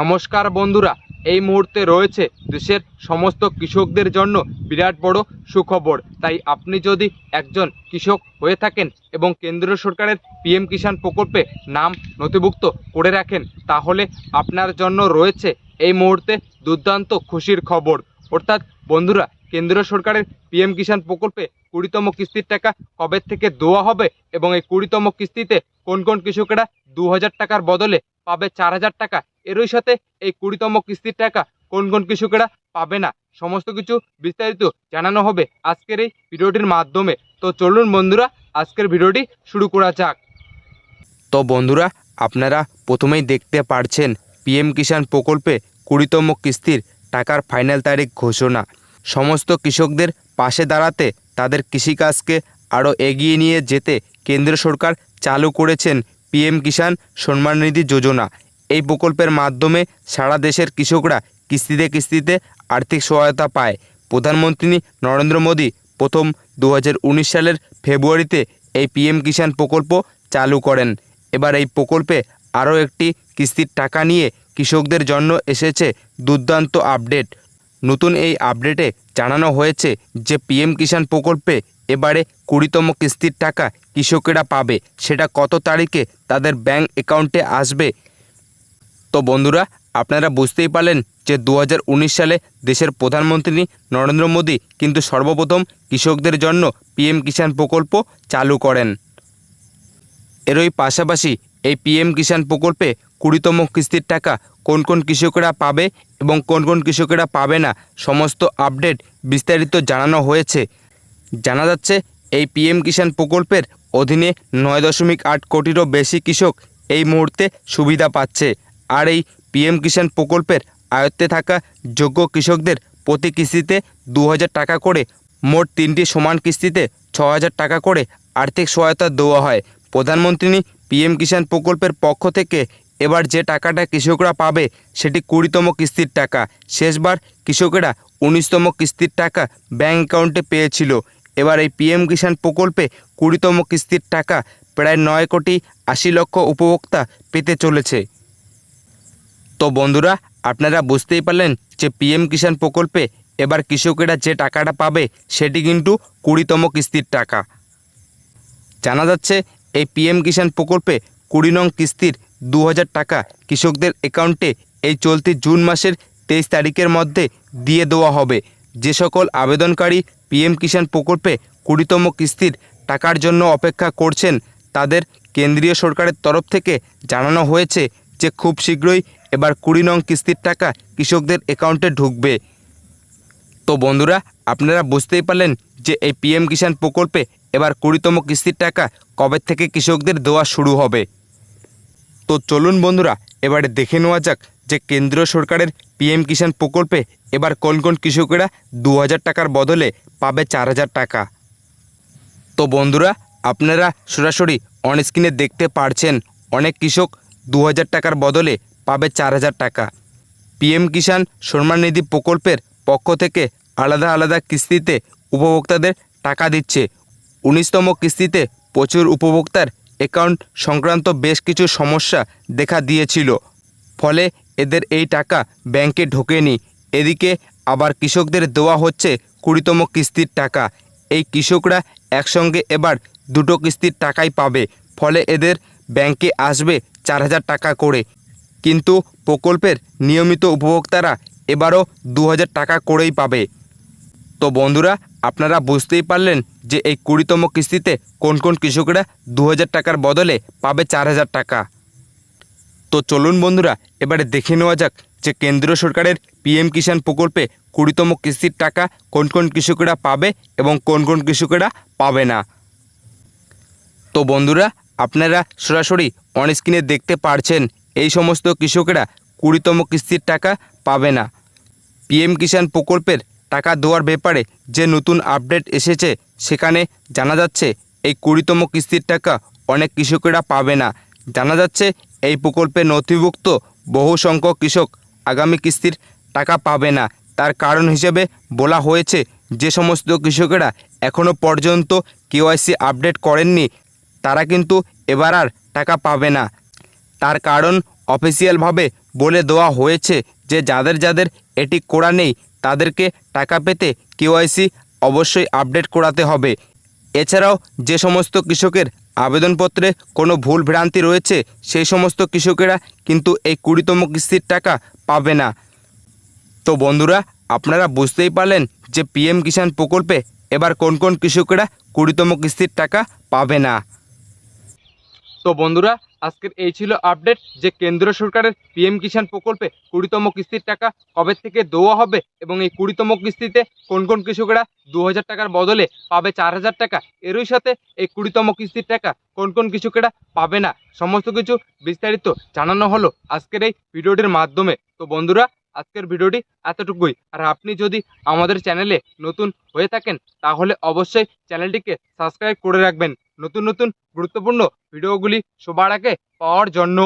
নমস্কার বন্ধুরা, এই মুহূর্তে রয়েছে দেশের সমস্ত কৃষকদের জন্য বিরাট বড় সুখবর। তাই আপনি যদি একজন কৃষক হয়ে থাকেন এবং কেন্দ্র সরকারের পিএম কিষাণ প্রকল্পে নাম নথিভুক্ত করে রাখেন, তাহলে আপনার জন্য রয়েছে এই মুহূর্তে দুর্দান্ত খুশির খবর। অর্থাৎ বন্ধুরা, কেন্দ্র সরকারের পিএম কিষাণ প্রকল্পে কুড়িতম কিস্তির টাকা কবে থেকে দেওয়া হবে এবং এই কুড়িতম কিস্তিতে কোন কোন কৃষকেরা দু হাজার টাকার বদলে পাবে চার হাজার টাকা এরই সাথে এই কুড়িতম কিস্তির টাকা কোন কোন কৃষকেরা পাবে না? সমস্ত কিছু বিস্তারিত জানানো হবে আজকের এই ভিডিওটির মাধ্যমে। তো চলুন বন্ধুরা, আজকের ভিডিওটি শুরু করা যাক। তো বন্ধুরা, আপনারা প্রথমেই দেখতে পারছেন পিএম কিষাণ প্রকল্পে কুড়িতম কিস্তির টাকার ফাইনাল তারিখ ঘোষণা। সমস্ত কৃষকদের পাশে দাঁড়াতে তাদের কৃষিকাজকে আরও এগিয়ে নিয়ে যেতে কেন্দ্র সরকার চালু করেছেন পিএম কিষাণ সম্মাননিধি যোজনা। এই প্রকল্পের মাধ্যমে সারা দেশের কৃষকরা কিস্তিতে কিস্তিতে আর্থিক সহায়তা পায়। প্রধানমন্ত্রী নরেন্দ্র মোদী প্রথম দু হাজার উনিশ সালের ফেব্রুয়ারিতে এই পিএম কিষাণ প্রকল্প চালু করেন। এবার এই প্রকল্পে আরও একটি কিস্তির টাকা নিয়ে কৃষকদের জন্য এসেছে দুর্দান্ত আপডেট। নতুন এই আপডেটে জানানো হয়েছে যে পিএম কিষাণ প্রকল্পে এবারে কুড়িতম কিস্তির টাকা কৃষকেরা পাবে। সেটা কত তারিখে তাদের ব্যাংক অ্যাকাউন্টে আসবে তো বন্ধুরা, আপনারা বুঝতেই পারলেন যে দু হাজার উনিশ সালে দেশের প্রধানমন্ত্রী নরেন্দ্র মোদী কিন্তু সর্বপ্রথম কৃষকদের জন্য পিএম কিষাণ প্রকল্প চালু করেন। এরই পাশাপাশি এই পিএম কিষাণ প্রকল্পে কুড়িতম কিস্তির টাকা কোন কোন কৃষকেরা পাবে এবং কোন কোন কৃষকেরা পাবে না সমস্ত আপডেট বিস্তারিত জানানো হয়েছে। জানা যাচ্ছে, এই পিএম কিষাণ প্রকল্পের অধীনে নয় দশমিক আট কোটিরও বেশি কৃষক এই মুহূর্তে সুবিধা পাচ্ছে। আর এই পিএম কিষাণ প্রকল্পের আয়ত্তে থাকা যোগ্য কৃষকদের প্রতি কিস্তিতে দু হাজার টাকা করে, মোট তিনটি সমান কিস্তিতে ছ টাকা করে আর্থিক সহায়তা দেওয়া হয়। প্রধানমন্ত্রী পিএম কিষাণ প্রকল্পের পক্ষ থেকে এবার যে টাকাটা কৃষকরা পাবে সেটি কুড়িতম কিস্তির টাকা। শেষবার কৃষকেরা উনিশতম কিস্তির টাকা ব্যাঙ্ক অ্যাকাউন্টে পেয়েছিল। এবার এই পিএম কিষাণ প্রকল্পে কুড়িতম কিস্তির টাকা প্রায় নয় কোটি আশি লক্ষ উপভোক্তা পেতে চলেছে। তো বন্ধুরা, আপনারা বুঝতেই পারলেন যে পিএম কিষাণ প্রকল্পে এবার কৃষকেরা যে টাকাটা পাবে, সেটি কিন্তু কুড়িতম কিস্তির টাকা। জানা যাচ্ছে, এই পিএম কিষাণ প্রকল্পে কুড়ি নং কিস্তির দু হাজার টাকা কৃষকদের অ্যাকাউন্টে এই চলতি জুন মাসের তেইশ তারিখের মধ্যে দিয়ে দেওয়া হবে। যে সকল আবেদনকারী পিএম কিষাণ প্রকল্পে কুড়িতম কিস্তির টাকার জন্য অপেক্ষা করছেন, তাদের কেন্দ্রীয় সরকারের তরফ থেকে জানানো হয়েছে যে খুব শীঘ্রই এবার কুড়ি নং কিস্তির টাকা কৃষকদের অ্যাকাউন্টে ঢুকবে। তো বন্ধুরা, আপনারা বুঝতেই পারলেন যে এই পিএম কিষাণ প্রকল্পে এবার কুড়িতম কিস্তির টাকা কবে থেকে কৃষকদের দেওয়া শুরু হবে। তো চলুন বন্ধুরা, এবারে দেখে নেওয়া যাক যে কেন্দ্রীয় সরকারের পিএম কিষাণ প্রকল্পে এবার কোন কোন কৃষকেরা দু হাজার টাকার বদলে পাবে চার হাজার টাকা। তো বন্ধুরা, আপনারা সরাসরি অন স্ক্রিনে দেখতে পারছেন, অনেক কৃষক দু হাজার টাকার বদলে পাবে চার হাজার টাকা। পিএম কিষাণ সম্মান নিধি প্রকল্পের পক্ষ থেকে আলাদা আলাদা কিস্তিতে উপভোক্তাদের টাকা দিচ্ছে। উনিশতম কিস্তিতে প্রচুর উপভোক্তার অ্যাকাউন্ট সংক্রান্ত বেশ কিছু সমস্যা দেখা দিয়েছিল। ফলে এদের এই টাকা ব্যাংকে ঢোকেনি। এদিকে আবার কৃষকদের দেওয়া হচ্ছে কুড়িতম কিস্তির টাকা। এই কৃষকরা একসঙ্গে এবার দুটো কিস্তির টাকাই পাবে। ফলে এদের ব্যাংকে আসবে চার হাজার টাকা করে। কিন্তু প্রকল্পের নিয়মিত উপভোক্তারা এবারও দু হাজার টাকা করেই পাবে। তো বন্ধুরা, আপনারা বুঝতেই পারলেন যে এই কুড়িতম কিস্তিতে কোন কোন কৃষকরা দু হাজার টাকার বদলে পাবে চার হাজার টাকা। তো চলুন বন্ধুরা, এবারে দেখে নেওয়া যাক যে কেন্দ্রীয় সরকারের পিএম কিষাণ প্রকল্পে কুড়িতম কিস্তির টাকা কোন কোন কৃষকেরা পাবে এবং কোন কোন কৃষকেরা পাবে না। তো বন্ধুরা, আপনারা সরাসরি অন স্ক্রিনে দেখতে পারছেন এই সমস্ত কৃষকেরা কুড়িতম কিস্তির টাকা পাবে না। পিএম কিষাণ প্রকল্পের টাকা দেওয়ার ব্যাপারে যে নতুন আপডেট এসেছে, সেখানে জানা যাচ্ছে এই কুড়িতম কিস্তির টাকা অনেক কৃষকেরা পাবে না। জানা যাচ্ছে এই প্রকল্পে নথিভুক্ত বহু সংখ্যক কৃষক আগামী কিস্তির টাকা পাবে না। তার কারণ হিসেবে বলা হয়েছে, যে সমস্ত কৃষকেরা এখনও পর্যন্ত কেওয়াইসি আপডেট করেননি, তারা কিন্তু এবার আর টাকা পাবে না। তার কারণ অফিসিয়ালভাবে বলে দেওয়া হয়েছে যে যাদের যাদের এটি করা নেই, তাদেরকে টাকা পেতে কেওয়াইসি অবশ্যই আপডেট করাতে হবে। এছাড়াও যে সমস্ত কৃষকের আবেদনপত্রে কোনো ভুল ভ্রান্তি রয়েছে, সেই সমস্ত কৃষকেরা কিন্তু এই কুড়িতম কিস্তির টাকা পাবে না। তো বন্ধুরা, আপনারা বুঝতেই পারলেন যে পিএম কিষাণ প্রকল্পে এবার কোন কোন কৃষকেরা কুড়িতম কিস্তির টাকা পাবে না। তো বন্ধুরা, আজকের এই ছিল আপডেট যে কেন্দ্র সরকারের পিএম কিষাণ প্রকল্পে কুড়িতম কিস্তির টাকা কবে থেকে দেওয়া হবে এবং এই কুড়িতম কিস্তিতে কোন কোন কৃষকেরা দু হাজার টাকার বদলে পাবে চার হাজার টাকা? এরই সাথে এই কুড়িতম কিস্তির টাকা কোন কোন কৃষকেরা পাবে না? সমস্ত কিছু বিস্তারিত জানানো হলো আজকের এই ভিডিওটির মাধ্যমে। তো বন্ধুরা, আজকের ভিডিওটি এতটুকুই। আর আপনি যদি আমাদের চ্যানেলে নতুন হয়ে থাকেন, তাহলে অবশ্যই চ্যানেলটিকে সাবস্ক্রাইব করে রাখবেন। নতুন নতুন গুরুত্বপূর্ণ ভিডিওগুলি সবার আগে পাওয়ার জন্য।